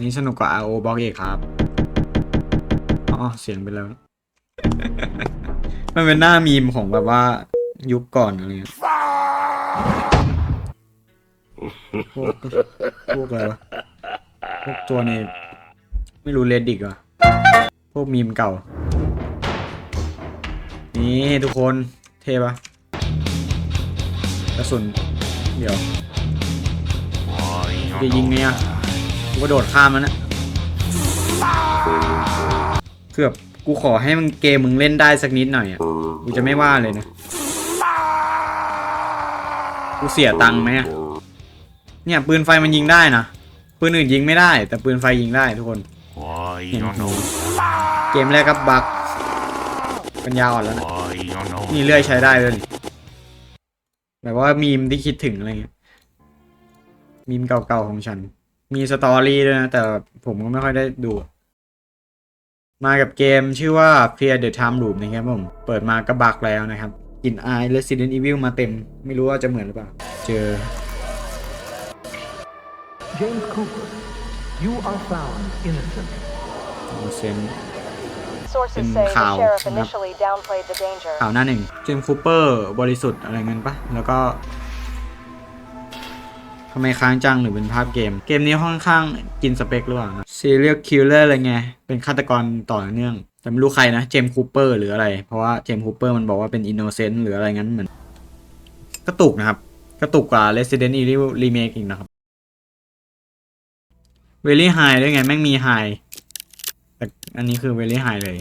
นี่สนุกกว่า RO บล็อกเอกครับ อ๋อ เสียงไปแล้ว มันเป็นหน้ามีมของแบบว่า ยุคก่อนอะไรเงี้ยพวกพวกอะไรวะพวกตัวในไม่รู้เลดดิกเหรอพวกมีมเก่า นี่ทุกคนเทปะกระสุน เดี๋ยวจะยิงไงอะ กูกระโดดข้ามมันนะเกือบกูขอให้มึงเกมมึงเล่นได้สักนิดหน่อยอะกูจะไม่ว่าเลยนะ กูเสียตังค์ไหมอะเนี่ยปืนไฟมันยิงได้นะปืนอื่นยิงไม่ได้ แต่ปืนไฟยิงได้ทุกคน Why you know? เกมแรกก็บักปัญญาอ่อนแล้วนะ Why you know? นี่เลื่อยใช้ได้เลยนี่แบบว่ามีมที่คิดถึงอะไรเงี้ยมีมเก่าๆของฉัน มีสตอรี่ด้วยนะ แต่ผมก็ไม่ค่อยได้ดู มากับเกมชื่อว่า Clear the Time Loop นะครับผม เปิดมาก็บักแล้วนะครับกลิ่นอาย Resident Evil มาเต็ม ไม่รู้ว่าจะเหมือนหรือเปล่า เจอ James Cooper, you are found innocent. เซน Sources In say the Khao, sheriff yep. initially downplayed the danger. ข่าวหน้าหนึ่งเจมส์คูเปอร์บริสุทธิ์อะไรเงี้ยปะแล้วก็ ทำไมค้างจังหรือเป็นภาพเกม เกมนี้ค่อนข้างกินสเปคหรือเปล่านะ Serial Killer อะไรเงี้ยเป็นฆาตกรต่อเนื่อง แต่ไม่รู้ใครนะ เจมส์คูเปอร์หรืออะไร เพราะว่าเจมส์คูเปอร์มันบอกว่าเป็น Innocent หรืออะไรงั้นเหมือนกระตุกนะครับ กระตุกกว่า Resident Evil Remake อีกนะครับ Very High ด้วยไง แม่งมี High แต่อันนี้คือ Very High เลย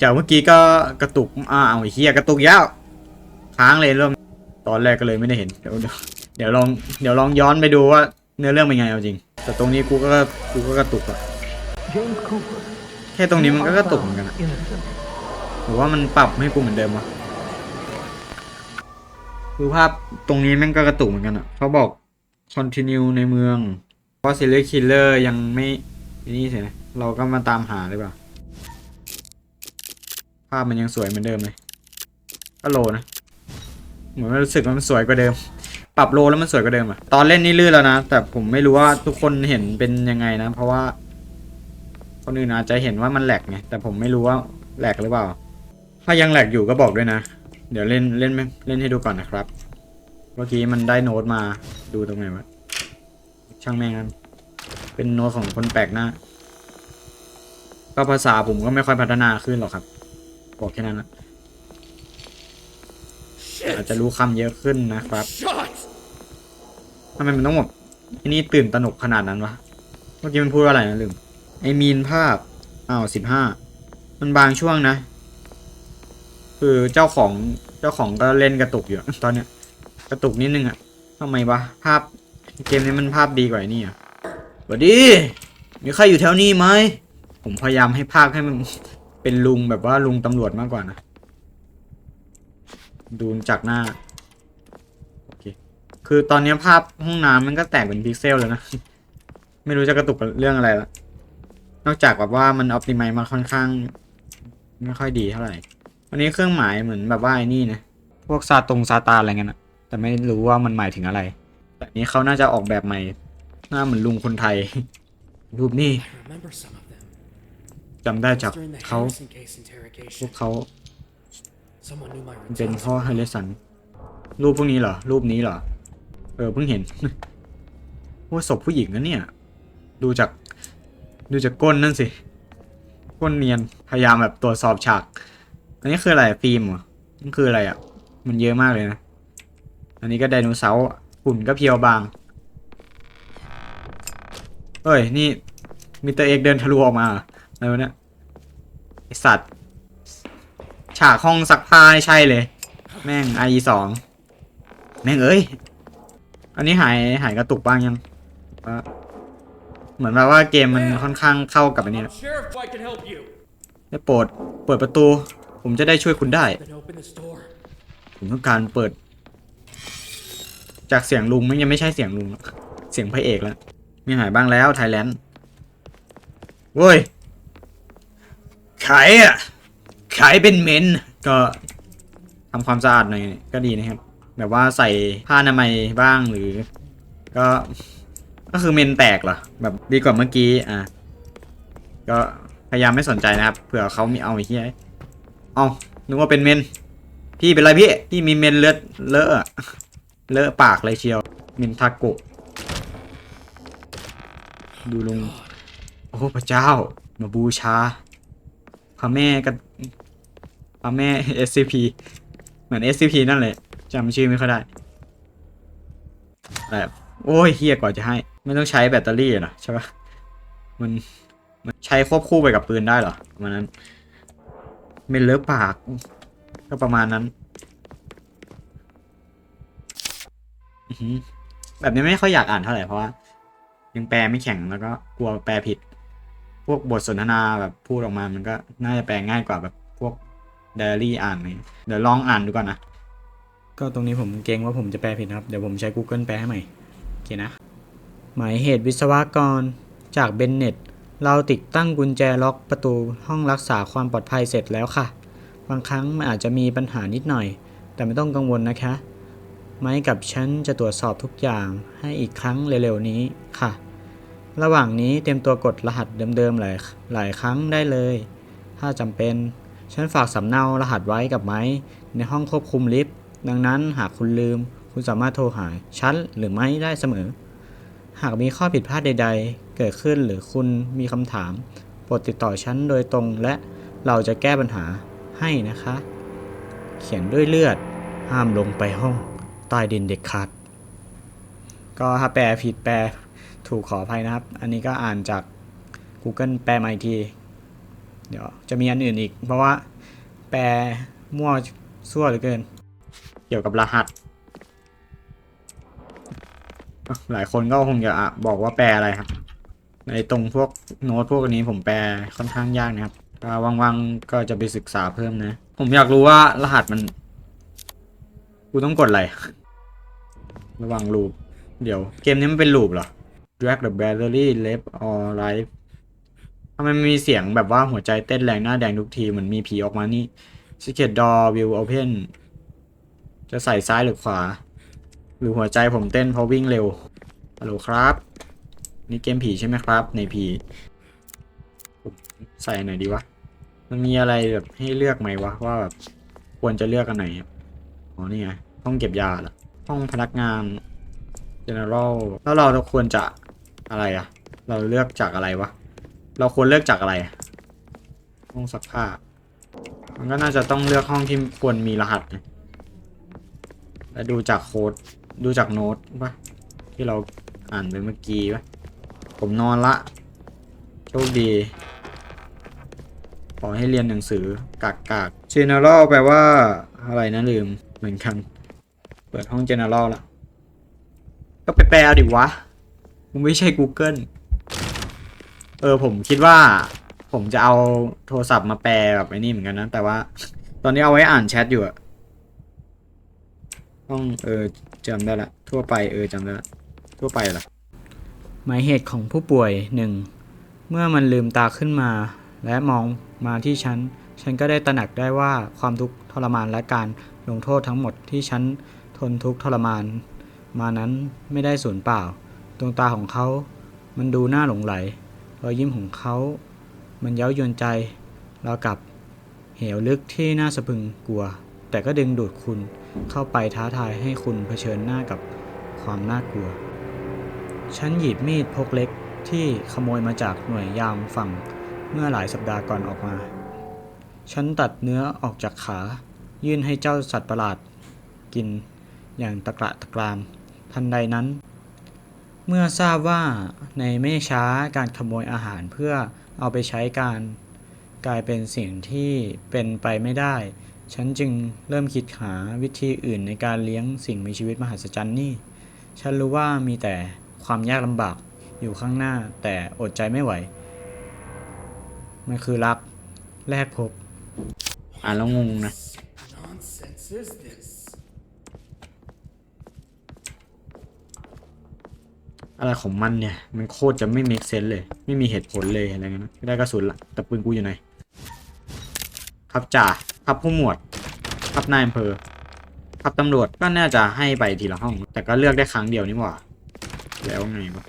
จากเมื่อกี้ก็กระตุกอ้าวไอ้เฮียกระตุกยาวค้างเลยเริ่มตอนแรกก็เลยไม่ได้เห็นเดี๋ยว เดี๋ยวลองเดี๋ยวลองย้อนไปดูว่าเนื้อเรื่องเป็นไงเอาจริง แต่ตรงนี้กูก็กูก็กระตุกอะแค่ตรงนี้มันก็กระตุกเหมือนกันอะหรือว่ามันปรับให้กูเหมือนเดิมวะคือภาพตรงนี้แม่งก็กระตุกเหมือนกันอะเขาบอก continue ในเมือง เพราะ serial killer ยังไม่นี่สินะเราก็มาตามหาหรือเปล่าภาพมันยังสวยเหมือนเดิมเลยก็โลนะ เหมือนรู้สึกว่ามันสวยกว่าเดิม ปรับโลแล้วมันสวยกว่าเดิมอะตอนเล่นนี่ลื่นแล้วนะ แต่ผมไม่รู้ว่าทุกคนเห็นเป็นยังไงนะ เพราะว่า คนอื่นอาจจะเห็นว่ามันแหลกไงแต่ผมไม่รู้ว่าแหลกหรือเปล่า ถ้ายังแหลกอยู่ก็บอกด้วยนะ เดี๋ยวเล่นเล่นไม่เล่นให้ดูก่อนนะครับ เมื่อกี้มันได้โน้ตมาดูตรงไหนวะช่างแม่งกันเป็นโน้ตของคนแปลกหน้า ก็ภาษาผมก็ไม่ค่อยพัฒนาขึ้นหรอกครับ บอกแค่นั้นนะอาจจะรู้คำเยอะขึ้นนะครับ ทำไมมันต้องแบบที่นี่ตื่นตระหนกขนาดนั้นวะ เมื่อกี้มันพูดว่าอะไรนะลืม ไอมีนภาพ อ้าวสิบห้า มันบางช่วงนะ คือเจ้าของเจ้าของก็เล่นกระตุกอยู่ตอนเนี้ย กระตุกนิดนึงอะทำไมวะ ภาพเกมนี้มันภาพดีกว่านี่อะสวัสดี มีใครอยู่แถวนี้ไหม ผมพยายามให้ภาคให้มันเป็นลุงแบบว่าลุงตำรวจมากกว่านะ ดูจากหน้า คือตอนนี้ภาพห้องน้ำมันก็แตกเป็นพิกเซลแล้วนะ ไม่รู้จะกระตุกกับเรื่องอะไรละนอกจากแบบว่ามันออ t ติ i ม e มาค่อนข้าง ไม่ค่อยดีเท่าไหร่อันนี้เครื่องหมายเหมือนแบบว่าไอ้นี่นะพวกซาตรงซาตานอะไรเงี้ยนะแต่ไม่รู้ว่ามันหมายถึงอะไร แต่นี้เขาน่าจะออกแบบใหม่ หน้าเหมือนลุงคนไทย รูปนี้ I remember some of them. จำได้จาก During the เขา Harrison case พว interrogation, กเขา someone knew my เป็น routine. พ่อไฮเลสัน รูปพวกนี้เหรอ รูปนี้เหรอ เออเพิ่งเห็นว่าศพผู้หญิงนะเนี่ย ดูจาก ดูจากก้นนั่นสิ ก้นเนียน พยายามแบบตรวจสอบฉาก อันนี้คืออะไรฟิล์มเหรอมันคืออะไรอะ มันเยอะมากเลยนะ อันนี้ก็ไดโนเสาร์หุ่นก็เพียวบางเฮ้ย นี่มิเตอร์เอกเดินทะลุออกมาออะไรวะเนี่ยไอสัตว์ ฉากห้องซักผ้าใช่เลย แม่งไอสองแม่งเอ้ย อันนี้หายหายกระตุกบ้างยังว่าเหมือนแบบว่าเกมมันค่อนข้างเข้ากับอันนี้ I'm Sheriff White can help you. ได้โปรดเปิดประตู ผมจะได้ช่วยคุณได้ ผมต้องการเปิด จากเสียงลุงไม่ยังไม่ใช่เสียงลุงเสียงพระเอกแล้วมีหายบ้างแล้วไทยแลนด์เว้ยขายอะขายเป็นเหม็นก็ทำความสะอาดหน่อยก็ดีนะครับ แบบว่าใส่ผ้าอนามัยบ้างหรือ ก็ก็คือเมนแตกเหรอแบบดีกว่าเมื่อกี้อะก็พยายามไม่สนใจนะครับเผื่อเขามีเอาไอ้เหี้ยเอานึกว่าเป็นเมน พี่เป็นไรพี่พี่มีเมนเลือดเลอะเลอะปากเลยเชียวเมนทาโกะดูลงโอ้พระเจ้า มาบูชาพระแม่กันพระแม่ SCP เหมือน SCP นั่นเลย จำชื่อไม่ค่อยได้แบบโอ้ยเฮียกว่าจะให้ไม่ต้องใช้แบตเตอรี่เหรอใช่ปะมันมันใช้ควบคู่ไปกับปืนได้เหรอมาณนั้นเมนเลอะปาก ก็ประมาณนั้นแบบนี้ไม่ค่อยอยากอ่านเท่าไหร่เพราะว่ายังแปลไม่แข็งแล้วก็กลัวแปลผิด พวกบทสนทนาแบบพูดออกมามันก็น่าจะแปลง่ายกว่าแบบพวกไดอารี่อ่านเลยเดี๋ยวลองอ่านดูก่อนนะ ก็ตรงนี้ผมเกรงว่าผมจะแปลผิดนะครับ เดี๋ยวผมใช้ Google แปลให้ใหม่ โอเคนะ หมายเหตุวิศวกรจากเบนเน็ตเราติดตั้งกุญแจล็อกประตูห้องรักษาความปลอดภัยเสร็จแล้วค่ะ บางครั้งมันอาจจะมีปัญหานิดหน่อย แต่ไม่ต้องกังวลนะคะ ไม้กับฉันจะตรวจสอบทุกอย่างให้อีกครั้งเร็วๆนี้ค่ะ ระหว่างนี้เตรียมตัวกดรหัสเดิมๆหลายหลายครั้งได้เลย ถ้าจำเป็น ฉันฝากสำเนารหัสไว้กับไม้ในห้องควบคุมลิฟต์ ดังนั้นหากคุณลืม คุณสามารถโทรหาฉันหรือไม่ได้เสมอ หากมีข้อผิดพลาดใด ๆ เกิดขึ้นหรือคุณมีคำถาม โปรดติดต่อฉันโดยตรงและเราจะแก้ปัญหาให้นะคะ เขียนด้วยเลือด ห้ามลงไปห้องใต้ดินเด็ดขาดก็ถ้าแปลผิดแปลถูกขออภัยนะครับ อันนี้ก็อ่านจาก Google แปลมาอีกที เดี๋ยวจะมีอันอื่นอีก เพราะว่าแปลมั่วซั่วเหลือเกิน กี่ยวกับรหัส หลายคนก็คงจะบอกว่าแปลอะไรครับ ในตรงพวกโน้ตพวกนี้ผมแปลค่อนข้างยากนะครับถ้าว่างๆก็จะไปศึกษาเพิ่มนะ ผมอยากรู้ว่ารหัสมัน กูต้องกดอะไร ระว่างลูป เดี๋ยวเกมนี้มันเป็นลูปเหรอ drag the battery left or right ทำไมมีเสียงแบบว่าหัวใจเต้นแรงหน้าแดงทุกทีเหมือนมีผีออกมานี่ secret door will open จะใส่ซ้ายหรือขวา หรือหัวใจผมเต้นเพราะวิ่งเร็วฮัลโหลครับ นี่เกมผีใช่ไหมครับ ในผีใส่ไหนอยดีวะ มันมีอะไรแบบให้เลือกไหมวะว่าแบบควรจะเลือกอันไหนอะอ๋อนี่ไงห้องเก็บยาเหรอห้องพนักงาน general แล้วเราควรจะอะไรอะเราเลือกจากอะไรวะ เราควรเลือกจากอะไร ห้องซักผ้า มันก็น่าจะต้องเลือกห้องที่ควรมีรหัสนะ และดูจากโค้ดดูจากโน้ตปะที่เราอ่านไปเมื่อกี้ปะผมนอนละโชคดี ขอให้เรียนหนังสือกากกาก general แปลว่า อะไรนะลืมเหมือนกัน เปิดห้อง general ละก็ไปแปลเอาดิวะมึงไม่ใช่ Google เออผมคิดว่า ผมจะเอาโทรศัพท์มาแปลแบบไอ้นี่เหมือนกันนะ แต่ว่า ตอนนี้เอาไว้อ่านแชทอยู่อะ ห้องเออจำได้ละ ทั่วไปเออจำได้ละทั่วไปละหมายเหตุของผู้ป่วยหนึ่งเมื่อมันลืมตาขึ้นมา และมองมาที่ฉัน ฉันก็ได้ตระหนักได้ว่าความทุกข์ทรมานและการลงโทษทั้งหมดที่ฉันทนทุกข์ทรมาน มานั้นไม่ได้สูญเปล่า ดวงตาของเขา มันดูน่าหลงไหลรอยยิ้มของเขา มันเย้ายวนใจเรากับเหวลึกที่น่าสะพึงกลัว แต่ก็ดึงดูดคุณเข้าไปท้าทายให้คุณเผชิญหน้ากับความน่ากลัว ฉันหยิบมีดพกเล็กที่ขโมยมาจากหน่วยยามฝั่งเมื่อหลายสัปดาห์ก่อนออกมา ฉันตัดเนื้อออกจากขา ยื่นให้เจ้าสัตว์ประหลาด กินอย่างตะกระตะกราม ทันใดนั้น เมื่อทราบว่าในไม่ช้าการขโมยอาหารเพื่อเอาไปใช้การ กลายเป็นสิ่งที่เป็นไปไม่ได้ ฉันจึงเริ่มคิดหาวิธีอื่นในการเลี้ยงสิ่งมีชีวิตมหัศจรรย์นี่ ฉันรู้ว่ามีแต่ความยากลำบากอยู่ข้างหน้าแต่อดใจไม่ไหว มันคือรักแรกพบ อ่านแล้วงงนะ อะไรของมันเนี่ย มันโคตรจะไม่ make sense เลย ไม่มีเหตุผลเลยอะไรเงี้ยไม่ได้กระสุนละแต่ปืนกูอยู่ไหน ครับจ่า พับผู้หมวดพับนายอำเภอพับตำรวจก็น่าจะให้ไปทีละห้อง แต่ก็เลือกได้ครั้งเดียวนี่หว่า แล้วไงวะ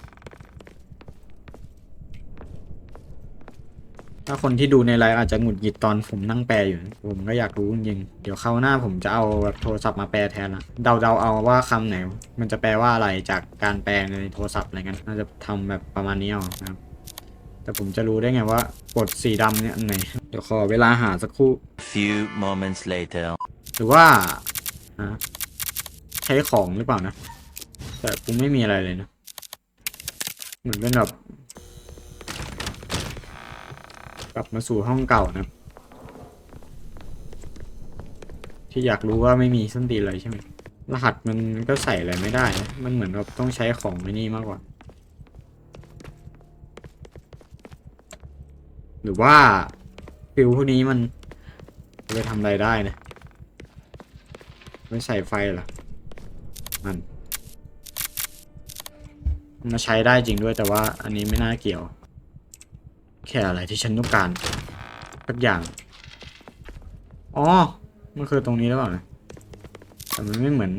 ถ้าคนที่ดูในไลฟ์อาจจะหงุดหงิดตอนผมนั่งแปลอยู่ ผมก็อยากรู้จริง เดี๋ยวเข้าหน้าผมจะเอาโทรศัพท์มาแปลแทนนะเดาๆเอาว่าคำไหน มันจะแปลว่าอะไรจากการแปลในโทรศัพท์อะไรเงี้ยน่าจะทำแบบประมาณนี้เอาครับ แต่ผมจะรู้ได้ไงว่ากดสีดำเนี่ยอันไหน เดี๋ยวขอเวลาหาสักครู่ Few moments later. หรือว่าฮะใช้ของหรือเปล่านะ แต่กูไม่มีอะไรเลยนะ เหมือนเป็นแบบกลับมาสู่ห้องเก่านะ ที่อยากรู้ว่าไม่มีส้นตีนอะไรใช่ไหมรหัสมันก็ใส่อะไรไม่ได้นะมันเหมือนแบบต้องใช้ของไอ้นี่มากกว่า หรือว่าฟิวพวกนี้มันไปทำอะไรได้นะไม่ใส่ไฟหรอมันมาใช้ได้จริงด้วยแต่ว่าอันนี้ไม่น่าเกี่ยว แค่อะไรที่ฉันต้องการสักอย่าง อ๋อ มันคือตรงนี้หรือเปล่านะแต่มันไม่เหมือน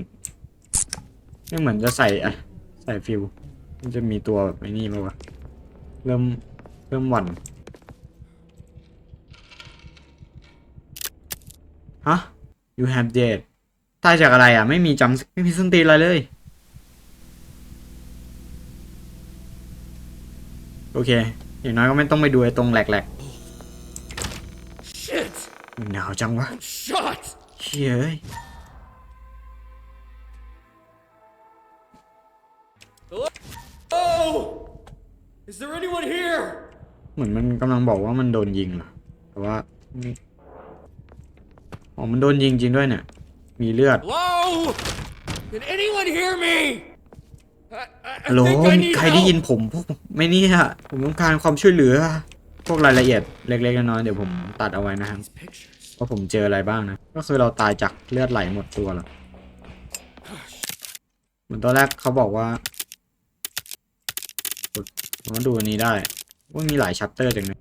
ไม่เหมือนจะใส่อะใส่ฟิว มันจะมีตัวแบบไอ้นี่ป่าวะเริ่มเริ่มหวั่น ฮะ you have dead ตายจากอะไรอะ ไม่มีจำไม่มีส้นตีนอะไรเลย โอเค อย่างน้อยก็ไม่ต้องไปดูไอ้ตรงแหลก Shit! ๆหนาวจังวะ I'm shot! เชี่ยเอ้ย Oh! Is there anyone here? เหมือนมันกำลังบอกว่ามันโดนยิงเหรอแต่ว่าไม่ อ๋อมันโดนยิงจริงด้วยเนี่ย มีเลือด Hello? Can anyone hear me? I, I, I ฮัลโหล think I มี need ใครได้ help. ยินผมพวกไม่นี่ฮะผมต้องการความช่วยเหลือ พวกรายละเอียดเล็กๆน้อยๆเดี๋ยวผมตัดเอาไว้นะครับ These pictures. ว่าผมเจออะไรบ้างนะ ก็คือเราตายจากเลือดไหลหมดตัวแล้วเหมือนตอนแรกเขาบอกว่าผมมาดูอันนี้ได้ ว่ามีหลายชัปเตอร์จังเลย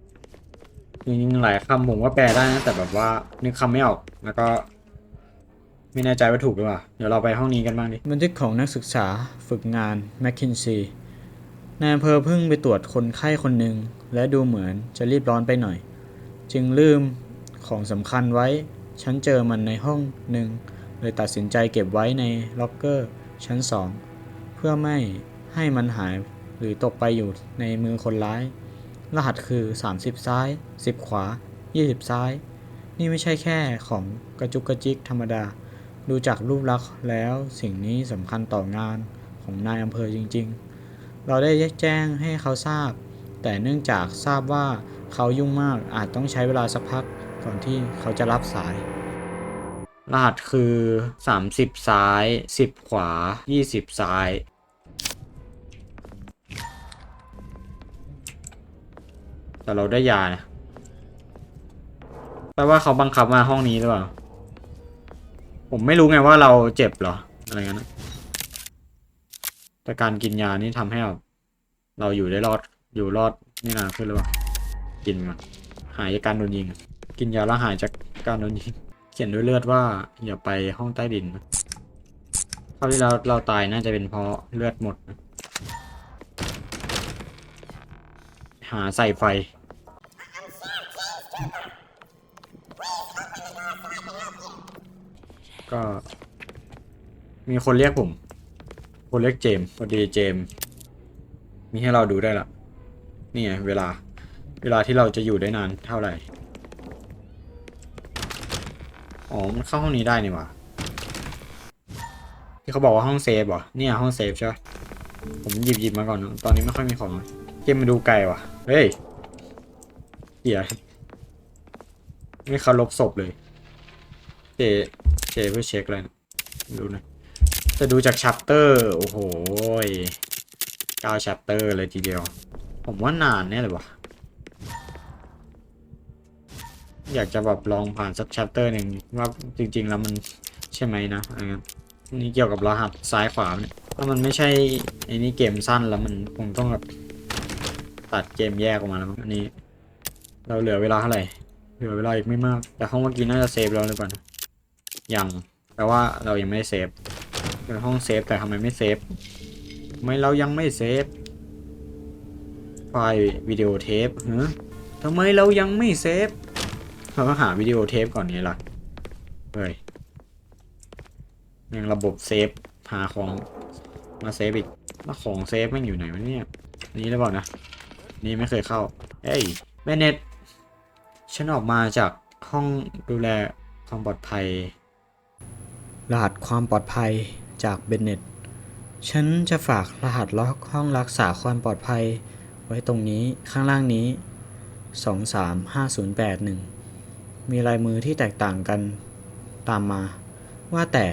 จริงๆหลายคำผมว่าแปลได้นะแต่แบบว่านึกคำไม่ออก แล้วก็ไม่แน่ใจว่าถูกหรือเปล่า เดี๋ยวเราไปห้องนี้กันบ้างดิ บันทึกของนักศึกษาฝึกงานแมคคินซีนายอำเภอเพิ่งไปตรวจคนไข้คนหนึ่ง และดูเหมือนจะรีบร้อนไปหน่อย จึงลืมของสำคัญไว้ ฉันเจอมันในห้องหนึ่ง เลยตัดสินใจเก็บไว้ในล็อกเกอร์ชั้นสอง เพื่อไม่ให้มันหายหรือตกไปอยู่ในมือคนร้าย รหัสคือ 30 ซ้าย 10 ขวา 20 ซ้าย นี่ไม่ใช่แค่ของกระจุกกระจิกธรรมดา ดูจากรูปลักษณ์แล้วสิ่งนี้สำคัญต่องานของนายอำเภอจริง ๆ เราได้แจ้งให้เขาทราบ แต่เนื่องจากทราบว่าเขายุ่งมากอาจต้องใช้เวลาสักพักก่อนที่เขาจะรับสาย รหัสคือ 30 ซ้าย 10 ขวา 20 ซ้ายแต่เราได้ยานะ แปลว่าเขาบังคับมาห้องนี้หรือเปล่า ผมไม่รู้ไงว่าเราเจ็บเหรอ อะไรเงี้ยนะแต่การกินยานี่ทำให้แบบเราอยู่ได้รอดอยู่รอดนี่นานขึ้นหรือเปล่า กินมันหายจากการโดนยิง กินยาแล้วหายจากการโดนยิง เขียนด้วยเลือดว่าอย่าไปห้องใต้ดินคราวที่เราเราตายน่าจะเป็นเพราะเลือดหมด หาใส่ไฟ ก็ มีคนเรียกผม คนเรียกเจมส์สวัสดีเจมส์มีให้เราดูได้ละนี่ไงเวลา เวลาที่เราจะอยู่ได้นานเท่าไหร่ อ๋อ มันเข้าห้องนี้ได้นี่หว่าที่เขาบอกว่าห้องเซฟเหรอ เนี่ยห้องเซฟใช่ผมหยิบหยิบมาก่อนนะตอนนี้ไม่ค่อยมีของเลยเกมมาดูไกลว่ะ เฮ้ยเหี้ยไม่เคารพศพเลยเจ เจเพื่อเช็คอะไรนะดูนะจะดูจากชัปเตอร์ โอ้โหเก้าชัปเตอร์เลยทีเดียว ผมว่านานแน่เลยวะอยากจะแบบลองผ่านสักชัปเตอร์หนึ่งว่าจริง ๆ แล้วมันใช่ไหมนะอะไรเงี้ยนี่เกี่ยวกับรหัสซ้ายขวาเนี่ยถ้ามันไม่ใช่ไอ้นี่เกมสั้นแล้วมันคงต้องแบบตัดเกมแยกออกมาแล้วมั้งอันนี้ เราเหลือเวลาเท่าไหร่เหลือเวลาอีกไม่มาก แต่ห้องเมื่อกี้น่าจะเซฟแล้วหรือเปล่านะ ยังแปลว่าเรายังไม่ได้เซฟเป็นห้องเซฟแต่ทำไมไม่เซฟทำไมเรายังไม่เซฟไฟล์วิดีโอเทปฮะทำไมเรายังไม่เซฟเราก็หาวิดีโอเทปก่อนนี้ล่ะเฮ้ยยังระบบเซฟหาของมาเซฟอีกแล้วของเซฟมันอยู่ไหนวะเนี่ยนี่หรือเปล่านะ นี่ไม่เคยเข้า เฮ้ยแม่เน็ตฉันออกมาจากห้องดูแลความปลอดภัย รหัสความปลอดภัยจากเบนเน็ต ฉันจะฝากรหัสล็อกห้องรักษาความปลอดภัย ไว้ตรงนี้ข้างล่างนี้ 235081 มีลายมือที่แตกต่างกันตามมา ว่าแต่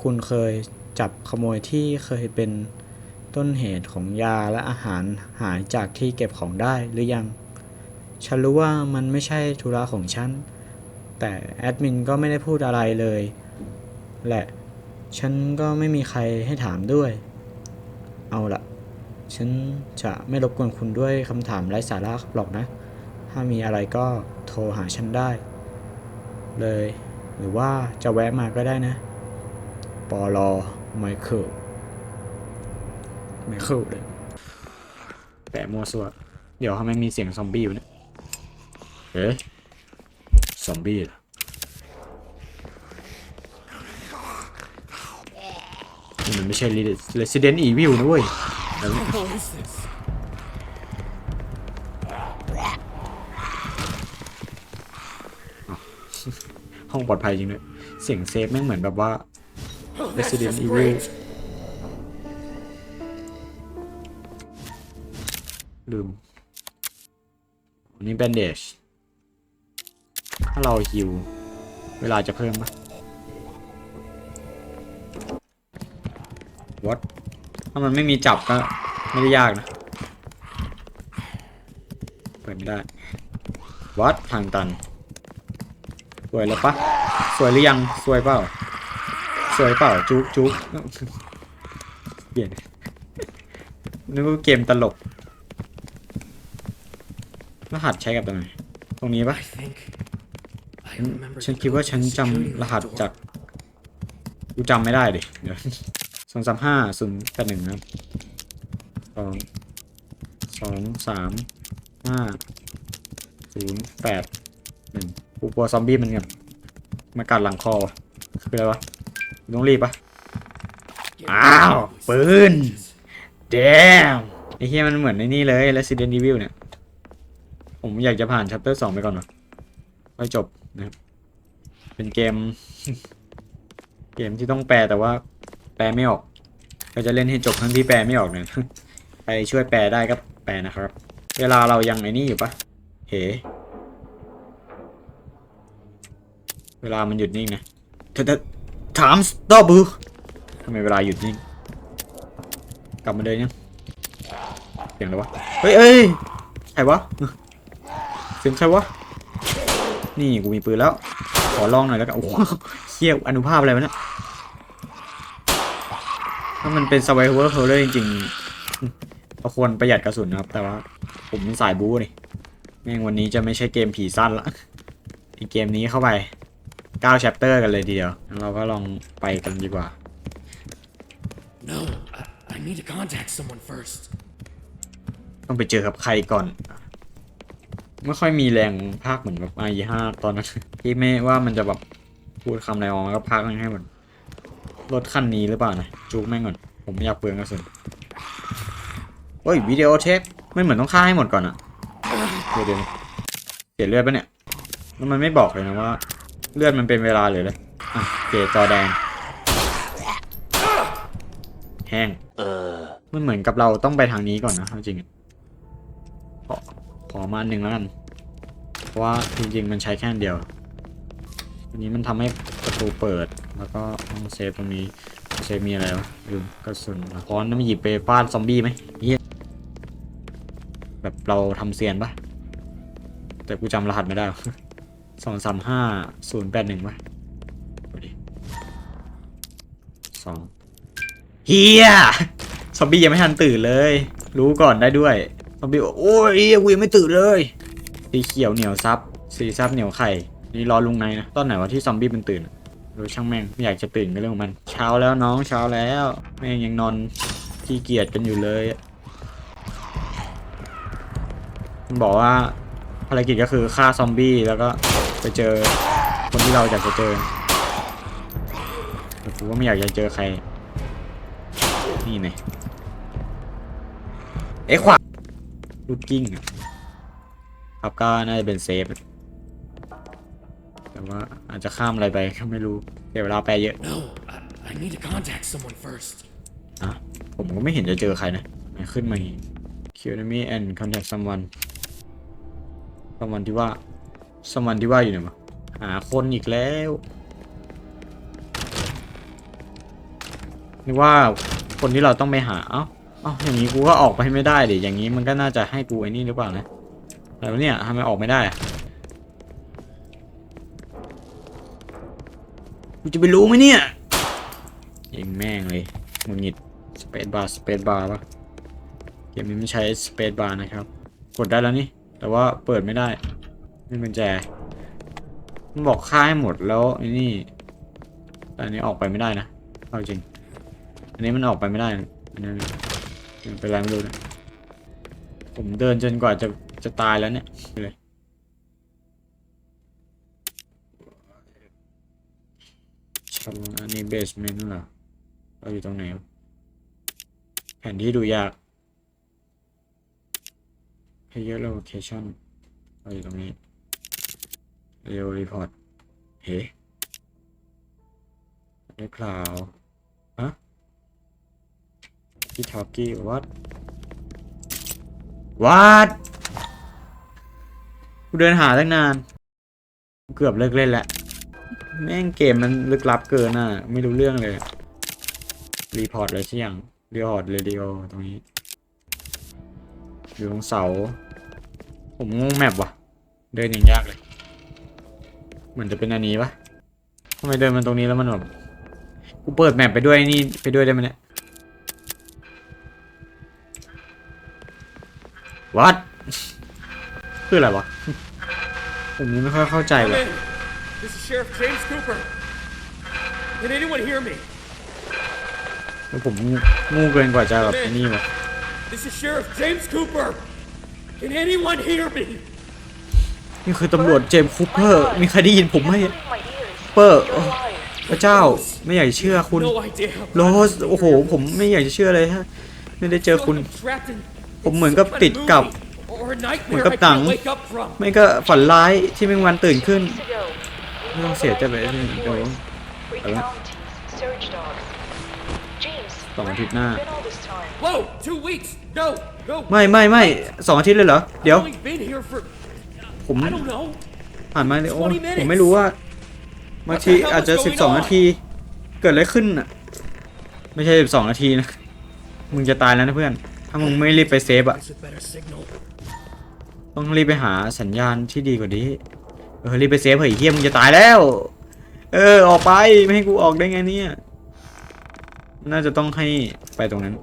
คุณเคยจับขโมยที่เคยเป็นต้นเหตุของยาและอาหารหายจากที่เก็บของได้หรือยัง ฉันรู้ว่ามันไม่ใช่ธุระของฉัน แต่แอดมินก็ไม่ได้พูดอะไรเลย แหละ ฉันก็ไม่มีใครให้ถามด้วย เอาละฉันจะไม่รบกวนคุณด้วยคำถามไร้สาระหรอกนะ ถ้ามีอะไรก็โทรหาฉันได้ เลย หรือว่าจะแวะมาก็ได้นะ ปอลอไมเคิลไมเคิลเลยแปะมัวซัว เดี๋ยวทำไมมีเสียงซอมบี้อยู่เนี่ยเอ๊ะซอมบี้เหรอ มันไม่ใช่ Resident Evil นะเว้ยแล้ว What the hell is this? ห้องปลอดภัยจริงด้วยเสียงเซฟแม่งเหมือนแบบว่า Oh, that's Resident just Evil great. ลืมอันนี้แบนเดจถ้าเราฮิว เวลาจะเพิ่มปะ what ถ้ามันไม่มีจับก็ไม่ได้ยากนะ เปิดไม่ได้ what ทางตัน สวยแล้วปะสวยหรือยัง สวยเปล่า สวยเปล่า จุ๊กจุ๊กเปลี่ยนนึกว่าเกมตลก รหัสใช้กับตรงไหน ตรงนี้ปะ I think I ฉัน remember ฉัน the คิดว่า code ฉัน from จำ security รหัส door. จาก กูจำไม่ได้ดิเดี๋ยวส องสามห้าศูนย์แปดหนึ่งครับสองสองสามห้าศูนย์แปดหนึ่งกูกลัวซอมบี้มันกันมากัดหลังคอวะคืออะไรวะต้องรีบปะ Get Ow, rid of these burn. bitches. damn ไอ้เฮียมันเหมือนในนี่เลย Resident Evil เนี่ย ผมอยากจะผ่าน chapter สองไปก่อนวะค่อยจบนะครับ เป็นเกม เกมที่ต้องแปลแต่ว่า แปลไม่ออก ก็จะเล่นให้จบทั้งที่แปลไม่ออกเนี่ยไปช่วยแปลได้ก็แปลนะครับ เวลาเรายังไอ้นี่อยู่ปะเฮเวลามันหยุดนิ่งนะเธอถาม stop บูทำไมเวลาหยุดนิ่ง กลับมาเดินยังเสียงอะไรวะ เฮ้ยเอ้ยใครวะเสียงใครวะ นี่กูมีปืนแล้ว ขอลองหน่อยแล้วกัน โอ้โหเชี่ยอนุภาพอะไรวะเนี่ยามันเป็น survival horror จริงๆเราควรประหยัดกระสุนนะครับ แต่ว่าผมเป็นสายบู๊นี่แม่งวันนี้จะไม่ใช่เกมผีสั้นละอีกเกมนี้เข้าไป9 chapter กันเลยทีเดียวงั้นเราก็ลองไปกันดีกว่า No, I, I need to contact someone first. ต้องไปเจอกับใครก่อน ไม่ค่อยมีแรงภาคเหมือนแบบไอห้าตอนนั้นที่ไม่ว่ามันจะแบบพูดคำอะไรออกมาก็พักให้หมด รถคันนี้หรือเปล่านะจูกแม่งก่อน ผมไม่อยากเปลืองกระสุนโอ้ยวิดีโอเทปไม่เหมือนต้องฆ่าให้หมดก่อนอะเดี๋ยวเดี๋ยวเสียเลือดปะเนี่ยแล้วมันไม่บอกเลยนะว่า เลือดมันเป็นเวลาหรืออะไรอะโอเคจอแดง แห้ง Uh. มันเหมือนกับเราต้องไปทางนี้ก่อนนะเอาจริงอะขอขอมาอันหนึ่งแล้วกันเพราะว่าจริงๆมันใช้แค่อันเดียวอันนี้มันทำให้ประตูเปิด แล้วก็ห้องเซฟตรงนี้เซฟมีอะไรวะลืมกระสุนค้อนน้ำหยิบไปฟาดซอมบี้ไหมเฮียแบบเราทำเซียนปะแต่กูจำรหัสไม่ได้สองสามห้าศูนย์แปดหนึ่งปะดูดิสองเฮียซอมบี้ยังไม่ทันตื่นเลย รู้ก่อนได้ด้วยซอมบี้โอ้ยเฮียกูยังไม่ตื่นเลยสีเขียวเหนียวซับสีซับเหนียวไข่นี่รอลุงในนะตอนไหนวะที่ซอมบี้มันตื่นอะ ดยช่างแม่งไม่อยากจะตื่นก็เรื่องของมัน เช้าแล้วน้องเช้าแล้ว แม่งยังนอนขี้เกียจกันอยู่เลยมันบอกว่าภารกิจก็คือฆ่าซอมบี้แล้วก็ไปเจอคนที่เราอยากจะเจอแต่กูว่าไม่อยากจะเจอใคร นี่ไงเอ๊ะขวาลูดกิ้งครับก็น่าจะเป็นเซฟ แต่ว่าอาจจะข้ามอะไรไปก็ไม่รู้เดี๋ยวเวลาแปลเยอะ No, I, I need to contact someone first. อะผมก็ไม่เห็นจะเจอใครนะไหนขึ้นมาอีก Kill enemy and contact someone someone ที่ว่า someone ที่ว่าอยู่ไหนวะหาคนอีกแล้วนึกว่าคนที่เราต้องไปหา เอ้าเอ้าอย่างนี้กูก็ออกไปไม่ได้ดิอย่างนี้มันก็น่าจะให้กูไอ้นี่หรือเปล่านะอะไรวะเนี่ยทำไมออกไม่ได้ กูจะไปรู้ไหมเนี่ยยิงแม่งเลยหงุดหงิดสเปซบาร์สเปซบาร์ปะเกมนี้ไม่ใช้สเปซบาร์นะครับ กดได้แล้วนี่ แต่ว่าเปิดไม่ได้ไม่เป็นแจ มันบอกค่าให้หมดแล้วไอ้นี่แต่อันนี้ออกไปไม่ได้นะเอาจริง อันนี้มันออกไปไม่ได้นะอันนี้เป็นไรไม่รู้นะผมเดินจนกว่าจะจะตายแล้วเนี่ยเลย ชั้นอันนี้เบสเมนต์เหรอเราอยู่ตรงไหนแผนที่ดูยาก Player Location เราอยู่ตรงนี้ เร็วรีพอร์ตเฮ้ไม่คลาวฮะที่ทอกกี้วัดวัดกูเดินหาตั้งนาน เกือบเลิกเล่นแล้ว แม่งเกมมันลึกลับเกินอะ ไม่รู้เรื่องเลย รีพอร์ตอะไรสักอย่างรีพอร์ตเรดิโอตรงนี้ อยู่ตรงเสา ผมงงแมปว่ะ เดินอย่างยากเลย เหมือนจะเป็นอันนี้ปะทำไมเดินมันตรงนี้แล้วมันแบบกูเปิดแมปไปด้วยนี่ไปด้วยได้ไหมเนี่ยวัดคืออะไรวะผมยังไม่ค่อยเข้าใจ Come ว่ะ This is Sheriff James Cooper. Can anyone hear me? แล้วผมงูงูเกินกว่าจะแบบไอ้นี่วะ This is Sheriff James Cooper. Can anyone hear me? นี่คือตำรวจเจมส์คูเปอร์มีใครได้ยินผมไหม Including my ears. เปอร์ You're alive. พระเจ้าไม่อยากจะเชื่อคุณ No idea. how โรสโอ้โห ผมไม่อยากจะเชื่อเลยฮะ ไม่ได้เจอ I feel คุณ like I'm trapped in ผมเหมือนกับติดกับ or a เหมือน nightmare กับ I หนัง can't wake up from. ไม่ก็ฝันร้ายที่แมงวันตื่นขึ้น Weeks ago, ไม่ต้องเสียใจไปเลยเดี๋ยว we Hello? found search dogs. James, สอง where อาทิต have ย์หน้า you been all this time? Whoa, two weeks. No, no. ไม่ไม่ไม่สองอาทิตย์เลยเหรอ เดี๋ยว I've only been here for ผม I don't know. ผ่านมาเนี่ยโอ้20 minutes ผมไม่รู้ว่าบางที What the hell อาจจะ is สิบ going สอง on? นาที เกิดอะไรขึ้นอะ ไม่ใช่สิบสองนาทีนะ มึงจะตายแล้วนะเพื่อน ถ้ามึงไม่รีบไปเซฟอะ There's a better signal. ต้องรีบไปหาสัญญาณที่ดีกว่านี้ เออรีบไปเซฟเฮ้ยเฮียมึงจะตายแล้ว เออออกไปไม่ให้กูออกได้ไงเนี่ย น่าจะต้องให้ไปตรงนั้น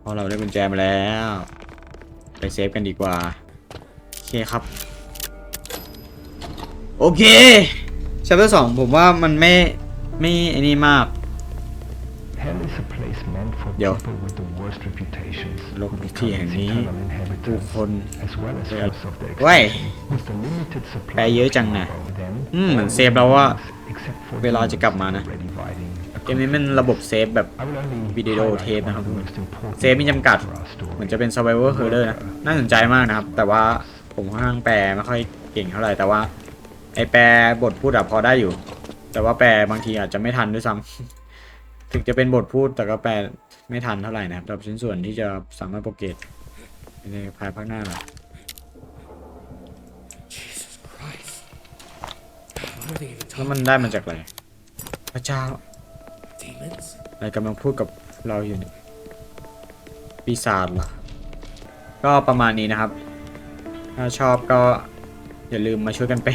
เพราะเราได้กุญแจมาแล้ว ไปเซฟกันดีกว่า โอเคครับ โอเคชัปเตอร์สองผมว่ามันไม่ไม่ไอ้นี่มาก Hell is a place meant for Yo. people with the worst reputations, โลก who ที่ become แห่ง its นี้ eternal ผู้ inhabitants, คน as well as เอ่อ force of the เว้ย extinction, with the limited supply แปลเยอะจังนะ of them, อืมเหมือน all เซฟเราว่า remains except for เวลา demons จะกลับมานะ already riding a เกมนี้มันระบบเซฟแบบ I will only วิดีโอ highlight เทป one นะครับ of the most important เซฟมีจำกัด for our story. เหมือนจะเป็น survivor horror นะน่าสนใจมากนะครับ แต่ว่าผมค่อนข้างแปลไม่ค่อยเก่งเท่าไหร่แต่ว่าไอแปลบทพูดอะพอได้อยู่ แต่ว่าแปลบางทีอาจจะไม่ทันด้วยซ้ำถึงจะเป็นบทพูดแต่ก็แปล ไม่ทันเท่าไหร่นะครับแต่ชิ้นส่วนที่จะสามารถโปรเกตในภายภาคหน้าหน่อย Jesus Christ. What are they even แล้ว talking มันได้มาจากอะไรพระเจ้า demons? อะไรกำลังพูดกับเราอยู่เนี่ยปีศาจเหรอ ก็ประมาณนี้นะครับ ถ้าชอบก็อย่าลืมมาช่วยกันแปล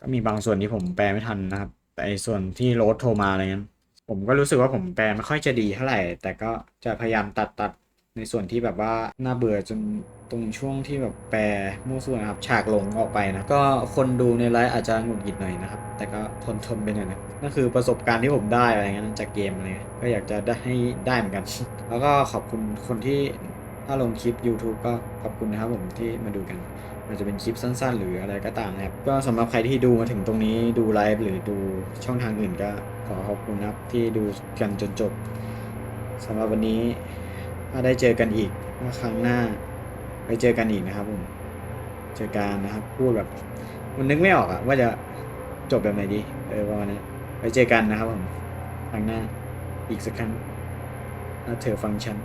ก็มีบางส่วนที่ผมแปลไม่ทันนะครับ แต่ไอ้ส่วนที่โรสโทรมาอะไรเงี้ย ผมก็รู้สึกว่าผมแปลไม่ค่อยจะดีเท่าไหร่ แต่ก็จะพยายามตัดตัดในส่วนที่แบบว่าน่าเบื่อจนตรงช่วงที่แบบแปลมั่วซั่วนะครับฉากหลงออกไปนะก็คนดูในไลฟ์อาจจะหงุดหงิดหน่อยนะครับ แต่ก็ทนทนไปหน่อยนะนั่นคือประสบการณ์ที่ผมได้อะไรเงี้ยจากเกมอะไรเงี้ยก็อยากจะได้ให้ได้เหมือนกัน แล้วก็ขอบคุณคนที่ถ้าลงคลิป YouTube ก็ขอบคุณนะครับผมที่มาดูกันมันจะเป็นคลิปสั้น ๆ หรืออะไรก็ตามนะครับก็สำหรับใครที่ดูมาถึงตรงนี้ดูไลฟ์หรือดูช่องทางอื่นก็ข อขอบคุณนะครับที่ดูกันจนจบสำหรับวันนี้ถ้าได้เจอกันอีกว่าครั้งหน้า ไปเจอกันอีกนะครับผมเจอกันนะครับพูดแบบมันนึกไม่ออกอะว่าจะจบแบบไหนดีเออประมาณนั้นไปเจอกันนะครับผมครั้งหน้าอีกสักครั้งถ้าเธอฟังฉัน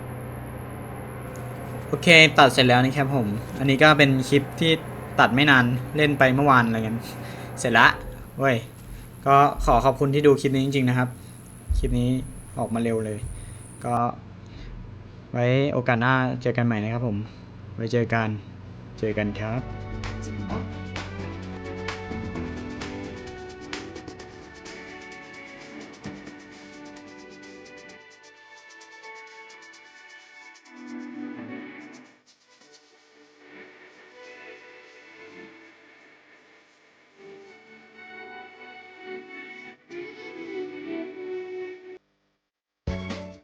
โอเคตัดเสร็จแล้วนะครับผม อันนี้ก็เป็นคลิปที่ตัดไม่นานเล่นไปเมื่อวานอะไรเงี้ยเสร็จละเว้ย ก็ขอขอบคุณที่ดูคลิปนี้จริง ๆ นะครับ คลิปนี้ออกมาเร็วเลย ก็ไว้โอกาสหน้าเจอกันใหม่นะครับผม ไว้เจอกัน เจอกันครับ